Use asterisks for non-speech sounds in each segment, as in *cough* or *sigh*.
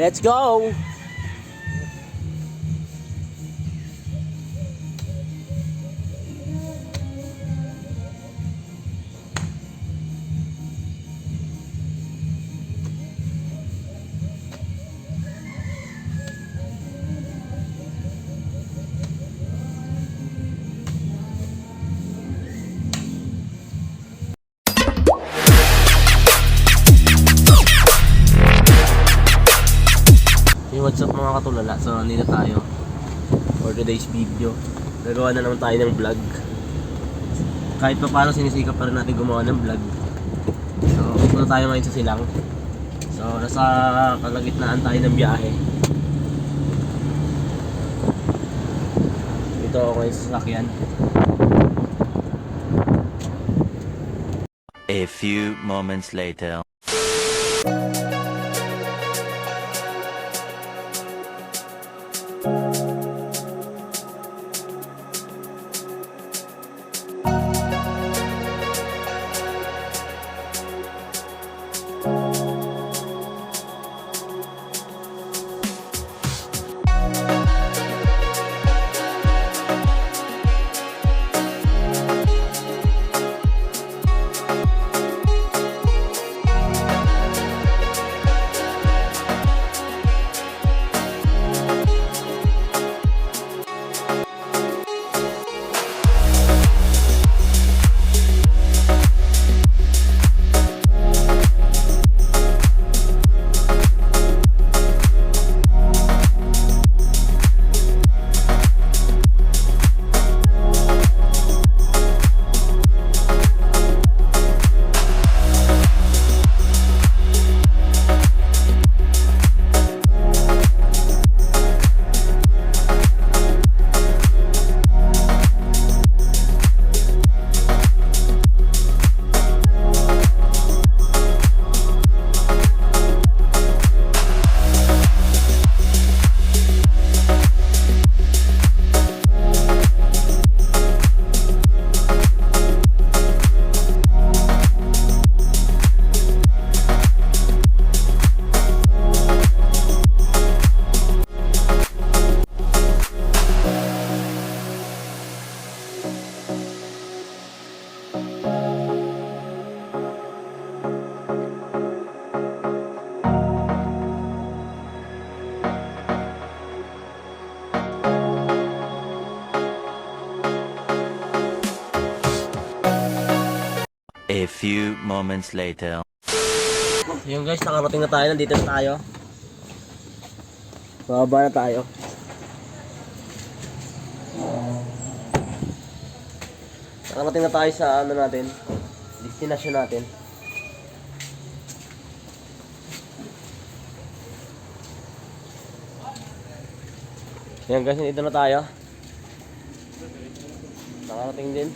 Let's go! What's up mga katulala? So, nandito tayo for today's video. Gagawa na naman tayo ng vlog. Kahit pa paano sinisikap pa rin natin gumawa ng vlog. So, punta tayo ngayon sa silang. So, nasa kalagitnaan tayo ng biyahe. Ito ako ngayon sa sasakyan. A few moments later. Few moments later. Yung guys, nakarating na tayo. Nandito na tayo. Bababa na tayo. Nakarating na tayo sa ano natin. Destination natin. Yan guys, dito na tayo. Nakarating din.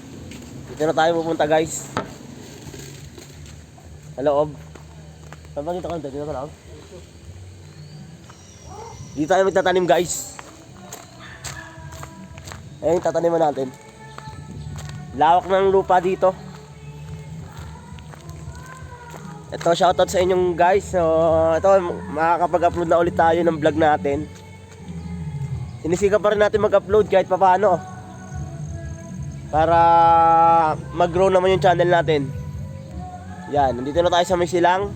Dito na tayo pupunta guys. Hello, Ob. Saan ba dito ka dito? Lang? Dito tayo magtatanim guys. Ayun, tataniman natin. Lawak ng lupa dito. Ito, shoutout sa inyong guys. So, ito, makakapag-upload na ulit tayo ng vlog natin. Sinisika pa rin natin mag-upload kahit papaano. Para mag-grow naman yung channel natin. Yan, nandito na tayo sa may silang.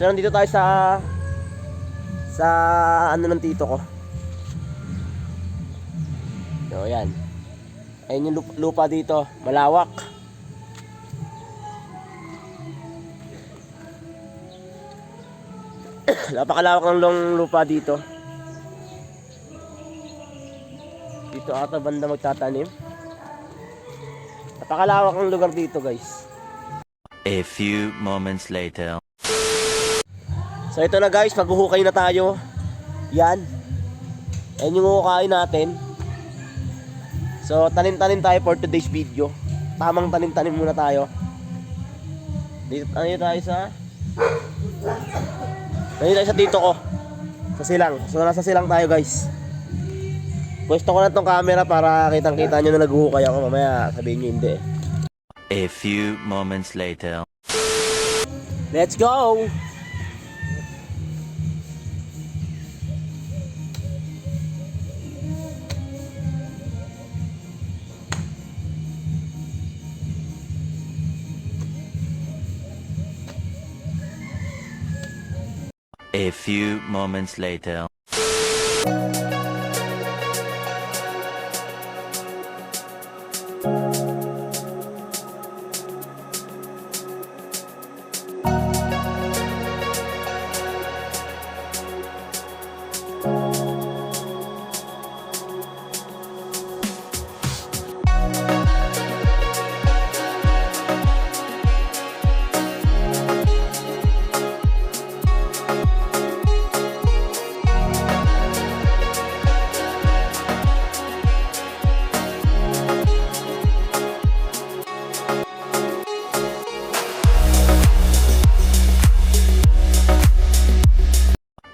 So, nandito tayo sa sa ano ng tito ko. So, yan. Ayun yung lupa, lupa dito, malawak. *coughs* Napakalawak ng long lupa dito. Dito ata banda magtatanim. Napakalawak ng lugar dito, guys. A few moments later. So ito na guys, maghuhukay na tayo. Yan. Ayan yung huhukayin natin. So tanim-tanim tayo for today's video. Tamang tanim-tanim muna tayo. Dito tayo tayo sa... Dito tayo sa tito ko. Sa silang. So nasa silang tayo guys. Pwesto ko na tong camera para kitang-kita nyo na naghuhukay ako. Mamaya sabihin nyo hindi. A few moments later. Let's go! A few moments later.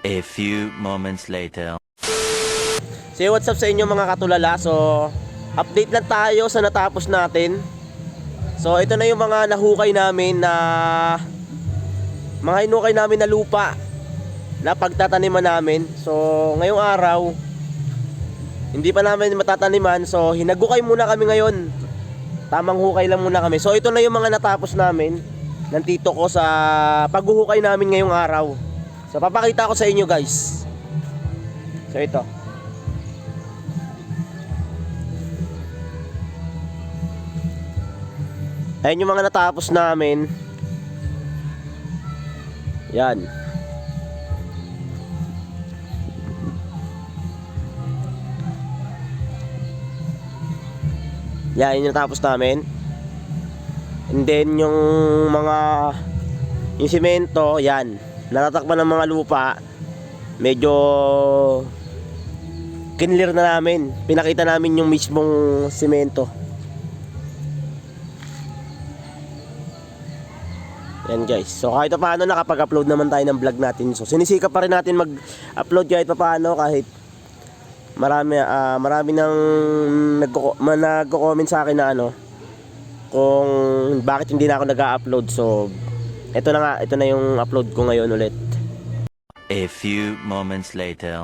A few moments later. Say what's up sa inyo mga katulala. So, update lang tayo sa natapos natin. So, ito na yung mga nahukay namin na mga hinukay namin na lupa na pagtataniman namin. So, ngayong araw, hindi pa namin matataniman. So, hinagukay muna kami ngayon. Tamang hukay lang muna kami. So, ito na yung mga natapos namin ng tito ko sa paghuhukay namin ngayong araw. So, papakita ko sa inyo guys. So, ito. Ayan yung mga natapos namin. Yan. Yan, yung natapos namin. And then yung mga yung simento, yan. Natatakpan ng mga lupa. Medyo kinlir na namin. Pinakita namin yung mismong simento. Yan guys. So kahit pa paano nakapag-upload naman tayo ng vlog natin. So sinisika pa rin natin mag-upload kahit pa paano kahit marami ah, marami nang nagko nagko-comment sa akin na ano kung bakit hindi na ako nag-upload. So ito na nga, ito na yung upload ko ngayon ulit. A few moments later.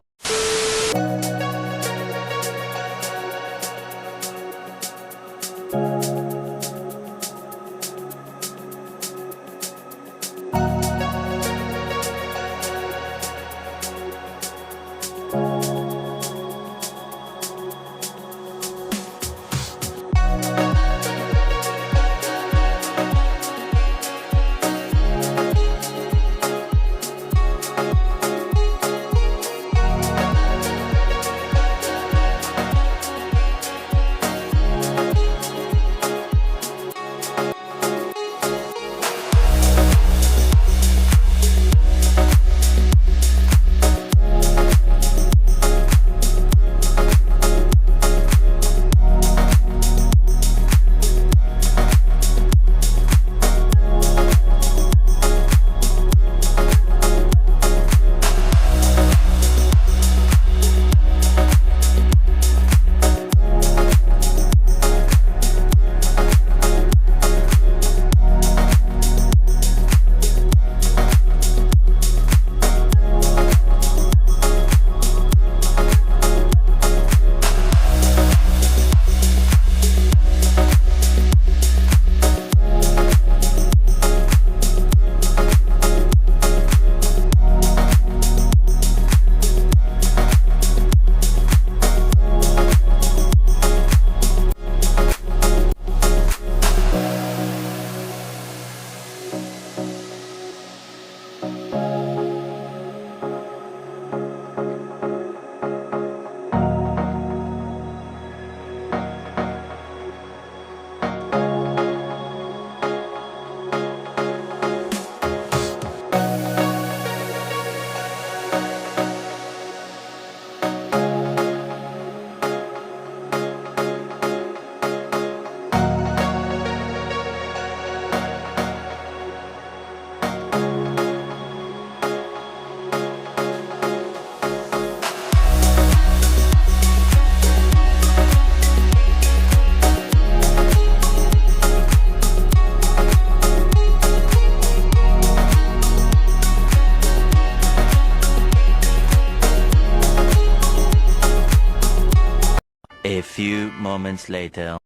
Few moments later.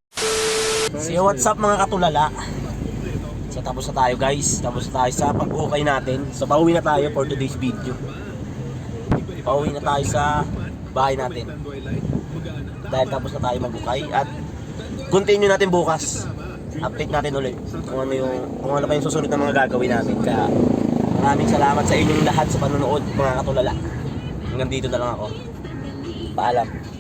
So what's up mga katulala? So tapos na tayo guys. Tapos na tayo sa pag-ukay natin. So pauwi na tayo for today's video. pauwi na tayo sa bahay natin. Dahil tapos na tayo magbukay at continue natin bukas. Update natin ulit kung ano yung kung ano pa yung susunod na mga gagawin natin. Kaya maraming salamat sa inyong lahat sa panonood mga katulala. Hanggang dito na lang ako. Paalam.